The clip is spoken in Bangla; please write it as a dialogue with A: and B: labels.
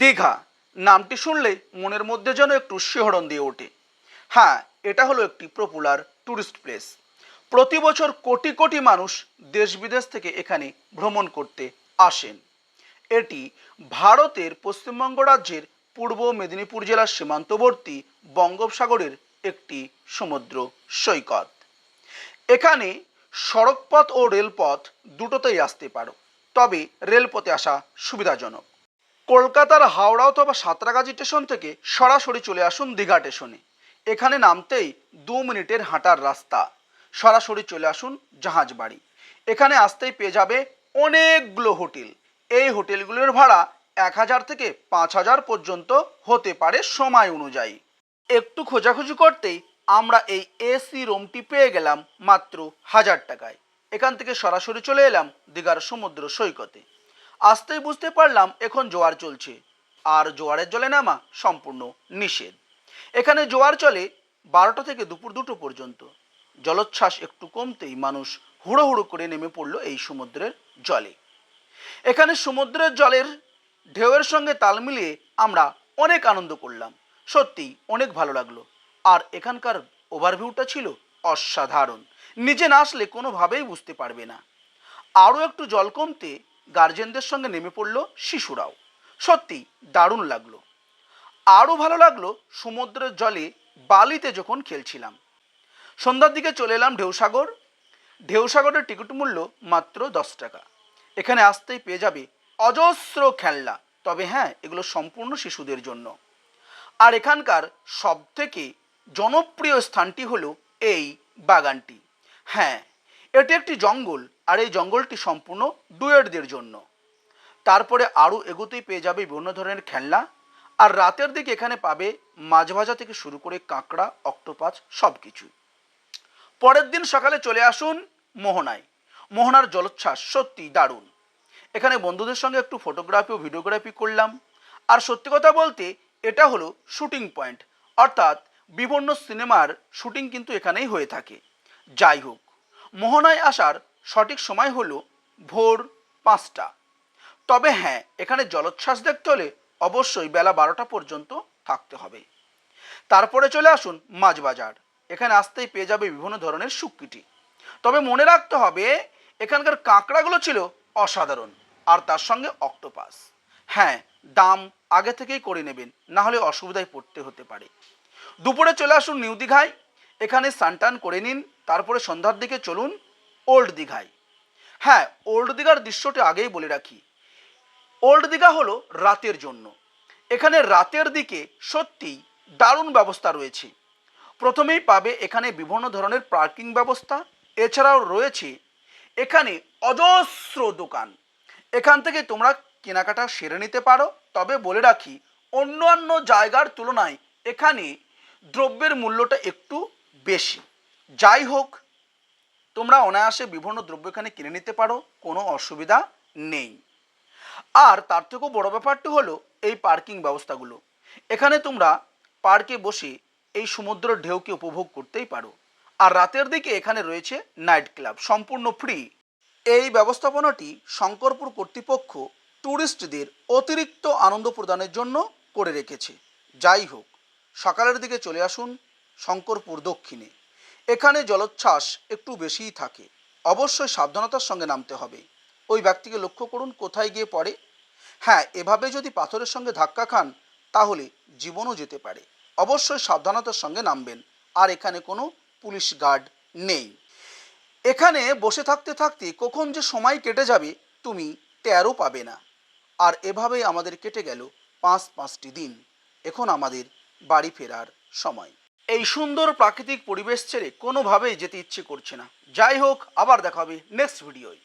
A: দীঘা। নামটি শুনলে মনের মধ্যে যেন একটু শিহরণ দিয়ে ওঠে। হ্যাঁ এটা হলো একটি পপুলার ট্যুরিস্ট প্লেস প্রতি বছর কোটি কোটি মানুষ দেশ বিদেশ থেকে এখানে ভ্রমণ করতে আসেন। এটি ভারতের পশ্চিমবঙ্গ রাজ্যের পূর্ব মেদিনীপুর জেলার সীমান্তবর্তী বঙ্গোপসাগরের একটি সমুদ্র সৈকত। এখানে সড়কপথ ও রেলপথ দুটোতেই আসতে পারো, তবে রেলপথে আসা সুবিধাজনক। কলকাতার হাওড়া অথবা সাঁতরাগাছি স্টেশন থেকে সরাসরি চলে আসুন দীঘা স্টেশনে। এখানে নামতেই দু মিনিটের হাঁটার রাস্তা। সরাসরি চলে আসুন জাহাজ বাড়ি এখানে আসতেই পেয়ে যাবে অনেকগুলো হোটেল। এই হোটেলগুলোর ভাড়া এক হাজার থেকে পাঁচ হাজার পর্যন্ত হতে পারে সময় অনুযায়ী। একটু খোঁজাখুঁজি করতেই আমরা এই এসি রুমটি পেয়ে গেলাম মাত্র হাজার টাকায়। এখান থেকে সরাসরি চলে এলাম দীঘার সমুদ্র সৈকতে। আসতেই বুঝতে পারলাম এখন জোয়ার চলছে। আর জোয়ারের জলে নামা সম্পূর্ণ নিষেধ। এখানে জোয়ার চলে বারোটা থেকে দুপুর দুটো পর্যন্ত। জলোচ্ছ্বাস একটু কমতেই মানুষ হুড়ো হুড়ো করে নেমে পড়ল এই সমুদ্রের জলে। এখানে সমুদ্রের জলের ঢেউয়ের সঙ্গে তাল মিলিয়ে আমরা অনেক আনন্দ করলাম। সত্যি অনেক ভালো লাগল। আর এখানকার ওভারভিউটা ছিল অসাধারণ। নিজে না আসলে কোনোভাবেই বুঝতে পারবে না। আরও একটু জল কমতে গার্জেনদের সঙ্গে নেমে পড়ল শিশুরাও। সত্যি দারুণ লাগল। আরও ভালো লাগল সমুদ্রের জলে বালিতে যখন খেলছিলাম। সন্ধ্যার দিকে চলে এলাম ঢেউসাগর। ঢেউসাগরের টিকিট মূল্য মাত্র দশ টাকা। এখানে আসতেই পেয়ে যাবে অজস্র খেলনা। তবে হ্যাঁ এগুলো সম্পূর্ণ শিশুদের জন্য। আর এখানকার সবথেকে জনপ্রিয় স্থানটি হলো এই বাগানটি। হ্যাঁ এটি একটি জঙ্গল। আর এই জঙ্গলটি সম্পূর্ণ ডুয়েটদের জন্য। তারপরে আরও এগোতেই পেয়ে যাবে বিভিন্ন ধরনের খেলনা। আর রাতের দিকে এখানে পাবে মাছ ভাজা থেকে শুরু করে কাঁকড়া, অক্টোপাস সব কিছুই পরের দিন সকালে চলে আসুন মোহনায়। মোহনার জলোচ্ছ্বাস সত্যি দারুণ। এখানে বন্ধুদের সঙ্গে একটু ফটোগ্রাফি ও ভিডিওগ্রাফি করলাম। আর সত্যি কথা বলতে, এটা হলো শুটিং পয়েন্ট অর্থাৎ বিভিন্ন সিনেমার শুটিং কিন্তু এখানেই হয়ে থাকে। যাই হোক, মোহনায় আসার সঠিক সময় হলো ভোর পাঁচটা। তবে হ্যাঁ এখানে জলোচ্ছ্বাস দেখতে হলে অবশ্যই বেলা বারোটা পর্যন্ত থাকতে হবে। তারপরে চলে আসুন মাছ বাজার। এখানে আসতেই পেয়ে যাবে বিভিন্ন ধরনের শুকিটি তবে মনে রাখতে হবে, এখানকার কাঁকড়াগুলো ছিল অসাধারণ, আর তার সঙ্গে অক্টোপাস। হ্যাঁ দাম আগে থেকেই করে নেবেন, না হলে অসুবিধায় পড়তে হতে পারে। দুপুরে চলে আসুন নিউ দীঘায়। এখানে সানটান করে নিন, তারপরে সন্ধ্যার দিকে চলুন ওল্ড দীঘায়। হ্যাঁ ওল্ড দীঘার দৃশ্যটি আগেই বলে রাখি। ওল্ড দীঘা হলো রাতের জন্য। এখানে রাতের দিকে সত্যিই দারুণ ব্যবস্থা রয়েছে। প্রথমেই পাবে এখানে বিভিন্ন ধরনের পার্কিং ব্যবস্থা। এছাড়াও রয়েছে এখানে অজস্র দোকান। এখান থেকে তোমরা কেনাকাটা সেরে নিতে পারো। তবে বলে রাখি, অন্যান্য জায়গার তুলনায় এখানে দ্রব্যের মূল্যটা একটু বেশি। যাই হোক তোমরা অনায়াসে বিভিন্ন দ্রব্য এখানে কিনে নিতে পারো, কোনো অসুবিধা নেই। আর তার থেকেও বড় ব্যাপারটি হলো এই পার্কিং ব্যবস্থাগুলো। এখানে তোমরা পার্কে বসে এই সমুদ্রের ঢেউকে উপভোগ করতেই পারো। আর রাতের দিকে এখানে রয়েছে নাইট ক্লাব, সম্পূর্ণ ফ্রি। এই ব্যবস্থাপনাটি শঙ্করপুর কর্তৃপক্ষ ট্যুরিস্টদের অতিরিক্ত আনন্দ প্রদানের জন্য করে রেখেছে। যাই হোক, সকালের দিকে চলে আসুন শঙ্করপুর দক্ষিণে। এখানে জলোচ্ছ্বাস একটু বেশিই থাকে। অবশ্যই সাবধানতার সঙ্গে নামতে হবে। ওই ব্যক্তিকে লক্ষ্য করুন, কোথায় গিয়ে পড়ে। হ্যাঁ এভাবে যদি পাথরের সঙ্গে ধাক্কা খান, তাহলে জীবনও যেতে পারে। অবশ্যই সাবধানতার সঙ্গে নামবেন। আর এখানে কোনো পুলিশ গার্ড নেই। এখানে বসে থাকতে থাকতে কখন যে সময় কেটে যাবে, তুমি তেরো পাবে না। আর এভাবেই আমাদের কেটে গেল পাঁচ পাঁচটি দিন। এখন আমাদের বাড়ি ফেরার সময়। এই সুন্দর প্রাকৃতিক পরিবেশ ছেড়ে কোনোভাবেই যেতে ইচ্ছে করছে না। যাই হোক, আবার দেখা হবে নেক্সট ভিডিওয়